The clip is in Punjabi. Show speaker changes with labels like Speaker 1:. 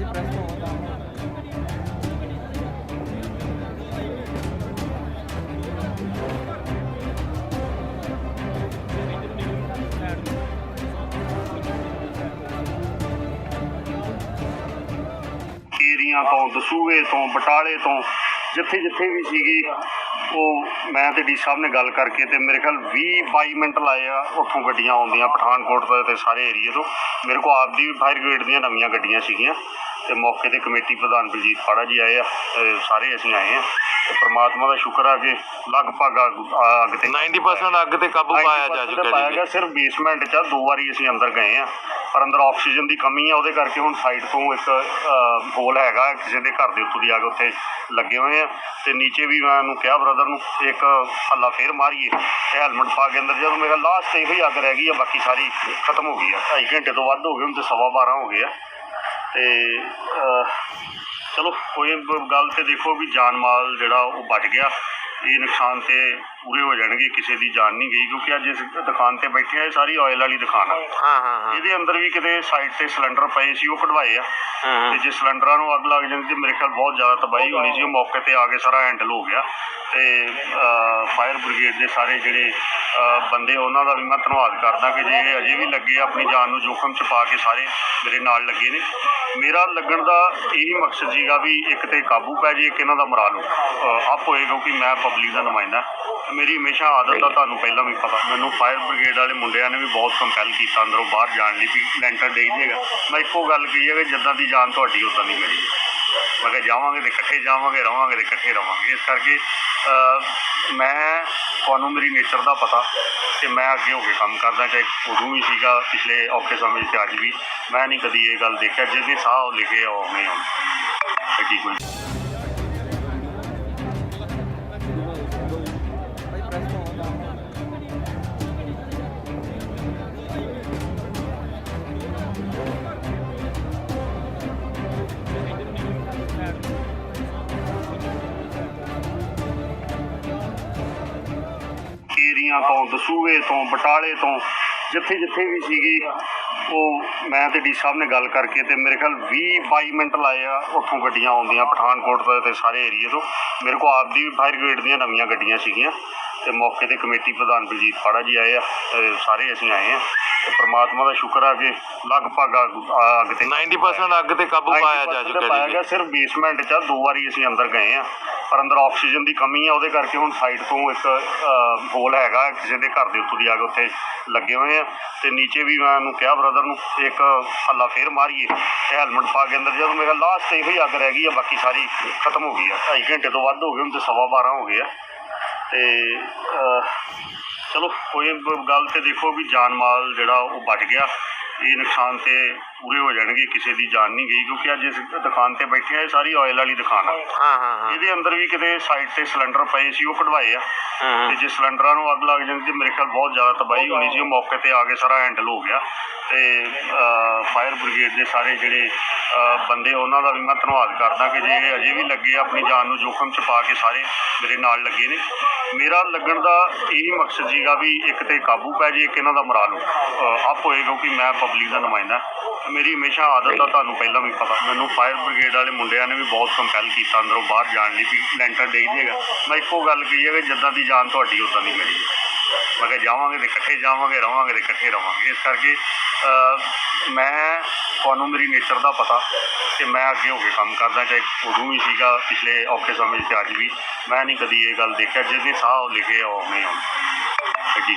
Speaker 1: ਏਰੀਆ ਤੋਂ ਦਸੂਹੇ ਤੋਂ ਬਟਾਲੇ ਤੋਂ। ਜਿੱਥੇ ਜਿੱਥੇ ਵੀ ਸੀਗੀ, ਉਹ ਮੈਂ ਤੇ ਡੀ ਸਾਹਿਬ ਨੇ ਗੱਲ ਕਰਕੇ ਤੇ ਮੇਰੇ ਖਿਆਲ 20 22 ਮਿੰਟ ਲਾਏ ਆ, ਉੱਥੋਂ ਗੱਡੀਆਂ ਆਉਂਦੀਆਂ ਪਠਾਨਕੋਟ ਤੋਂ ਤੇ ਸਾਰੇ ਏਰੀਏ ਤੋਂ। ਮੇਰੇ ਕੋਲ ਆਪਦੀ ਵੀ ਫਾਇਰ ਬ੍ਰਿਗੇਡ ਦੀਆਂ ਨਵੀਆਂ ਗੱਡੀਆਂ ਸੀਗੀਆਂ ਤੇ ਮੌਕੇ ਤੇ ਕਮੇਟੀ ਪ੍ਰਧਾਨ ਬਲਜੀਤ ਪਾੜਾ ਜੀ ਆਏ ਆ, ਤੇ ਸਾਰੇ ਅਸੀਂ ਆਏ ਆ। ਤੇ ਪ੍ਰਮਾਤਮਾ ਦਾ ਸ਼ੁਕਰ ਆ ਕਿ ਲਗਭਗ ਅੱਗ- ਅੱਗ ਤੇ
Speaker 2: 90% ਅੱਗ ਤੇ ਕਾਬੂ ਪਾਇਆ ਜਾ
Speaker 1: 90%
Speaker 2: ਚੁੱਕਾ
Speaker 1: ਪਾਇਆ
Speaker 2: ਜੀ
Speaker 1: ਗਿਆ ਸਿਰਫ ਬੇਸਮੈਂਟ 'ਚ ਆ, ਦੋ ਵਾਰੀ ਅਸੀਂ ਅੰਦਰ ਗਏ ਆ। ਪਰ ਅੰਦਰ ਆਕਸੀਜਨ ਦੀ ਕਮੀ ਆ ਉਹਦੇ ਕਰਕੇ ਹੁਣ ਸਾਈਡ ਤੋਂ ਇੱਕ ਹੋਲ ਹੈਗਾ ਕਿਸੇ ਦੇ ਘਰ ਦੇ ਉੱਤੋਂ ਦੀ ਆ ਕੇ ਉੱਥੇ ਲੱਗੇ ਹੋਏ ਆ। ਤੇ ਨੀਚੇ ਵੀ ਮੈਂ ਉਹਨੂੰ ਕਿਹਾ ਬ੍ਰਦਰ ਨੂੰ ਇੱਕ ਹੱਲਾ ਫੇਰ ਮਾਰੀਏ। ਤੇ ਹੈਲਮਟ ਪਾ ਕੇ ਅੰਦਰ ਜਦੋਂ ਮੇਰਾ ਲਾਸਟ ਇਹੋ ਹੀ ਅੱਗ ਰਹਿ ਗਈ ਆ ਬਾਕੀ ਸਾਰੀ ਖਤਮ ਹੋ ਗਈ ਆ। ਢਾਈ ਘੰਟੇ ਤੋਂ ਵੱਧ ਹੋ ਗਏ ਹੁਣ ਤੇ ਸਵਾ 12 ਹੋ ਗਏ ਆ। ਤੇ ਚਲੋ ਕੋਈ ਗੱਲ ਤੇ ਦੇਖੋ ਵੀ ਜਾਨ ਮਾਲ ਜਿਹੜਾ ਉਹ ਬਚ ਗਿਆ। ਇਹ ਨੁਕਸਾਨ ਤੇ ਪੂਰੇ ਹੋ ਜਾਣਗੇ ਕਿਸੇ ਦੀ ਜਾਨ ਨਹੀਂ ਗਈ ਕਿਉਂਕਿ ਅੱਜ ਇਸ ਦੁਕਾਨ ਤੇ ਬੈਠੇ ਆ ਇਹ ਸਾਰੀ ਆਇਲ ਵਾਲੀ ਦੁਕਾਨ ਆ।
Speaker 2: ਹਾਂ ਹਾਂ ਹਾਂ।
Speaker 1: ਇਹਦੇ ਅੰਦਰ ਵੀ ਕਿਤੇ ਸਾਈਡ ਤੇ ਸਿਲੰਡਰ ਪਏ ਸੀ ਉਹ ਕਢਵਾਏ ਆ। ਤੇ ਜੇ ਸਿਲੰਡਰਾਂ ਨੂੰ ਅੱਗ ਲੱਗ ਜਾਂਦੀ ਤੇ ਮੇਰੇ ਖਿਆਲ ਬਹੁਤ ਜ਼ਿਆਦਾ ਤਬਾਹੀ ਹੋਣੀ ਸੀ ਉਹ ਮੌਕੇ ਤੇ ਆ ਕੇ ਸਾਰਾ ਹੈਂਡਲ ਹੋ ਗਿਆ। ਤੇ ਫਾਇਰ ਬ੍ਰਿਗੇਡ ਦੇ ਸਾਰੇ ਜਿਹੜੇ ਬੰਦੇ ਉਹਨਾਂ ਦਾ ਵੀ ਮੈਂ ਧੰਨਵਾਦ ਕਰਦਾ ਕਿ ਜੇ ਅਜੇ ਵੀ ਲੱਗੇ ਆ ਆਪਣੀ ਜਾਨ ਨੂੰ ਜੋਖਮ ਚ ਪਾ ਕੇ ਸਾਰੇ ਮੇਰੇ ਨਾਲ ਲੱਗੇ ਨੇ। ਮੇਰਾ ਲੱਗਣ ਦਾ ਇਹੀ ਮਕਸਦ ਸੀਗਾ ਵੀ ਇੱਕ ਤੇ ਕਾਬੂ ਪੈ ਜੇ, ਇੱਕ ਇਹਨਾਂ ਦਾ ਮਰਾਲ ਅਪ ਹੋਏ, ਕਿਉਂਕਿ ਮੈਂ ਪਬਲਿਕ ਦਾ ਨੁਮਾਇੰਦਾ। ਮੇਰੀ ਹਮੇਸ਼ਾ ਆਦਤ ਆ, ਤੁਹਾਨੂੰ ਪਹਿਲਾਂ ਵੀ ਪਤਾ। ਮੈਨੂੰ ਫਾਇਰ ਬ੍ਰਿਗੇਡ ਵਾਲੇ ਮੁੰਡਿਆਂ ਨੇ ਵੀ ਬਹੁਤ ਕੰਪੈਲ ਕੀਤਾ ਅੰਦਰੋਂ, ਬਾਹਰ ਜਾਣ ਲਈ, ਵੀ ਲੈਂਟਰ ਡੇਗ ਜੇਗਾ ਮੈਂ ਇੱਕੋ ਗੱਲ ਕਹੀ ਹੈ ਕਿ ਜਿੱਦਾਂ ਦੀ ਜਾਨ ਤੁਹਾਡੀ ਉਦਾਂ ਦੀ ਮੇਰੀ। ਮੈਂ ਕਿਹਾ ਜਾਵਾਂਗੇ ਤੇ ਇਕੱਠੇ ਜਾਵਾਂਗੇ, ਰਵਾਂਗੇ ਤੇ ਇਕੱਠੇ ਰਵਾਂਗੇ। ਇਸ ਕਰਕੇ ਮੈਂ, ਤੁਹਾਨੂੰ ਮੇਰੀ ਨੇਚਰ ਦਾ ਪਤਾ। ਤੇ ਮੈਂ ਅੱਗੇ ਹੋ ਕੇ ਕੰਮ ਕਰਦਾ, ਚਾਹੇ ਉਦੋਂ ਵੀ ਸੀਗਾ, ਪਿਛਲੇ ਔਖੇ ਸਮੇਂ 'ਚ, ਅੱਜ ਵੀ। ਮੈਂ ਨਹੀਂ ਕਦੀ ਇਹ ਗੱਲ ਦੇਖਿਆ, ਜਿਹਦੇ ਸਾਹ ਉਹ ਲਿਖੇ ਆ ਉਵੇਂ ਹੁਣ ਐਡੀ ਕੋਈ ਏਰੀਆ ਤੋਂ, ਦਸੂਹੇ ਤੋਂ, ਬਟਾਲੇ ਤੋਂ, ਜਿੱਥੇ ਜਿੱਥੇ ਵੀ ਸੀਗੀ, ਉਹ ਮੈਂ ਤੇ ਡੀ ਸਾਹਿਬ ਨੇ ਗੱਲ ਕਰਕੇ ਤੇ ਮੇਰੇ ਖਿਆਲ 20 22 ਮਿੰਟ ਲਾਏ ਆ, ਉੱਥੋਂ ਗੱਡੀਆਂ ਆਉਂਦੀਆਂ ਪਠਾਨਕੋਟ ਤੋਂ ਤੇ ਸਾਰੇ ਏਰੀਏ ਤੋਂ। ਮੇਰੇ ਕੋਲ ਆਪਦੀ ਵੀ ਫਾਇਰ ਬ੍ਰਿਗੇਡ ਦੀਆਂ ਨਵੀਆਂ ਗੱਡੀਆਂ ਸੀਗੀਆਂ। ਤੇ ਮੌਕੇ ਤੇ ਕਮੇਟੀ ਪ੍ਰਧਾਨ ਬਲਜੀਤ ਫਾੜਾ ਜੀ ਆਏ ਆ ਤੇ ਸਾਰੇ ਅਸੀਂ ਆਏ ਆ। ਤੇ ਪ੍ਰਮਾਤਮਾ ਦਾ ਸ਼ੁਕਰ ਆ ਕਿ ਲਗਭਗ ਅੱਗ- ਅੱਗ ਤੇ
Speaker 2: 90% ਅੱਗ ਤੇ ਕਾਬੂ ਪਾਇਆ ਜਾ
Speaker 1: 90%
Speaker 2: ਚੁੱਕਾ
Speaker 1: ਪਾਇਆ
Speaker 2: ਜੀ
Speaker 1: ਗਿਆ ਸਿਰਫ ਬੇਸਮੈਂਟ 'ਚ ਆ, ਦੋ ਵਾਰੀ ਅਸੀਂ ਅੰਦਰ ਗਏ ਆ। ਪਰ ਅੰਦਰ ਆਕਸੀਜਨ ਦੀ ਕਮੀ ਆ ਉਹਦੇ ਕਰਕੇ ਹੁਣ ਸਾਈਡ ਤੋਂ ਇੱਕ ਹੋਲ ਹੈਗਾ ਕਿਸੇ ਦੇ ਘਰ ਦੇ ਉੱਤੋਂ ਦੀ ਆ ਕੇ ਉੱਥੇ ਲੱਗੇ ਹੋਏ ਆ। ਤੇ ਨੀਚੇ ਵੀ ਮੈਂ ਉਹਨੂੰ ਕਿਹਾ ਬ੍ਰਦਰ ਨੂੰ ਇੱਕ ਹੱਲਾ ਫੇਰ ਮਾਰੀਏ ਤੇ ਹੈਲਮਟ ਪਾ ਕੇ ਅੰਦਰ ਜਦੋਂ ਮੇਰਾ ਲਾਸਟ ਇਹੋ ਹੀ ਅੱਗ ਰਹਿ ਗਈ ਆ ਬਾਕੀ ਸਾਰੀ ਖਤਮ ਹੋ ਗਈ ਆ। ਢਾਈ ਘੰਟੇ ਤੋਂ ਵੱਧ ਹੋ ਗਏ ਹੁਣ ਤੇ ਸਵਾ 12 ਹੋ ਗਏ ਆ। ਤੇ ਚਲੋ ਕੋਈ ਗੱਲ ਤੇ ਦੇਖੋ ਵੀ ਜਾਨ ਮਾਲ ਜਿਹੜਾ ਉਹ ਬਚ ਗਿਆ। ਇਹ ਨੁਕਸਾਨ ਤੇ ਪੂਰੇ ਹੋ ਜਾਣਗੇ ਕਿਸੇ ਦੀ ਜਾਨ ਨਹੀਂ ਗਈ ਕਿਉਂਕਿ ਅੱਜ ਇਸ ਦੁਕਾਨ ਤੇ ਬੈਠੇ ਆ ਇਹ ਸਾਰੀ ਆਇਲ ਵਾਲੀ ਦੁਕਾਨ ਆ।
Speaker 2: ਹਾਂ ਹਾਂ ਹਾਂ।
Speaker 1: ਇਹਦੇ ਅੰਦਰ ਵੀ ਕਿਤੇ ਸਾਈਡ ਤੇ ਸਿਲੰਡਰ ਪਏ ਸੀ ਉਹ ਕਢਵਾਏ ਆ। ਤੇ ਜੇ ਸਿਲੰਡਰਾਂ ਨੂੰ ਅੱਗ ਲੱਗ ਜਾਂਦੀ ਤੇ ਮੇਰੇ ਖਿਆਲ ਬਹੁਤ ਜ਼ਿਆਦਾ ਤਬਾਹੀ ਹੋਣੀ ਸੀ ਉਹ ਮੌਕੇ ਤੇ ਆ ਕੇ ਸਾਰਾ ਹੈਂਡਲ ਹੋ ਗਿਆ। ਤੇ ਫਾਇਰ ਬ੍ਰਿਗੇਡ ਦੇ ਸਾਰੇ ਜਿਹੜੇ ਬੰਦੇ ਉਹਨਾਂ ਦਾ ਵੀ ਮੈਂ ਧੰਨਵਾਦ ਕਰਦਾ ਕਿ ਜੇ ਅਜੇ ਵੀ ਲੱਗੇ ਆਪਣੀ ਜਾਨ ਨੂੰ ਜੋਖਮ ਚ ਪਾ ਕੇ ਸਾਰੇ ਮੇਰੇ ਨਾਲ ਲੱਗੇ ਨੇ। ਮੇਰਾ ਲੱਗਣ ਦਾ ਇਹੀ ਮਕਸਦ ਸੀਗਾ ਵੀ ਇੱਕ ਤੇ ਕਾਬੂ ਪੈ ਜੇ, ਇੱਕ ਇਹਨਾਂ ਦਾ ਮਰਾਲ ਅਪ ਹੋਏ, ਕਿਉਂਕਿ ਮੈਂ ਪਬਲਿਕ ਦਾ ਨੁਮਾਇੰਦਾ। ਮੇਰੀ ਹਮੇਸ਼ਾ ਆਦਤ ਆ, ਤੁਹਾਨੂੰ ਪਹਿਲਾਂ ਵੀ ਪਤਾ। ਮੈਨੂੰ ਫਾਇਰ ਬ੍ਰਿਗੇਡ ਵਾਲੇ ਮੁੰਡਿਆਂ ਨੇ ਵੀ ਬਹੁਤ ਕੰਪੈਲ ਕੀਤਾ ਅੰਦਰੋਂ, ਬਾਹਰ ਜਾਣ ਲਈ ਵੀ ਲੈਂਟਰ ਡੇਗ ਜੇਗਾ ਮੈਂ ਇੱਕੋ ਗੱਲ ਕਹੀ ਹੈ ਕਿ ਜਿੱਦਾਂ ਦੀ ਜਾਨ ਤੁਹਾਡੀ, ਉਦਾਂ ਦੀ ਮੇਰੀ। ਮੈਂ ਕਿਹਾ ਜਾਵਾਂਗੇ ਤੇ ਇਕੱਠੇ ਜਾਵਾਂਗੇ, ਰਵਾਂਗੇ ਤੇ ਇਕੱਠੇ ਰਵਾਂਗੇ। ਇਸ ਕਰਕੇ ਮੈਂ ਤੁਹਾਨੂੰ ਮੇਰੀ ਨੇਚਰ ਦਾ ਪਤਾ ਕਿ ਮੈਂ ਅੱਗੇ ਹੋ ਕੇ ਕੰਮ ਕਰਦਾ, ਚਾਹੇ ਉਦੋਂ ਵੀ ਸੀਗਾ, ਪਿਛਲੇ ਔਖੇ ਸਮੇਂ 'ਚ ਅੱਜ ਵੀ। ਮੈਂ ਨਹੀਂ ਕਦੀ ਇਹ ਗੱਲ ਦੇਖਿਆ, ਜਿਹਦੇ ਸਾਹ ਉਹ ਲਿਖੇ ਆ ਉਵੇਂ ਹੁਣ ਕੋਈ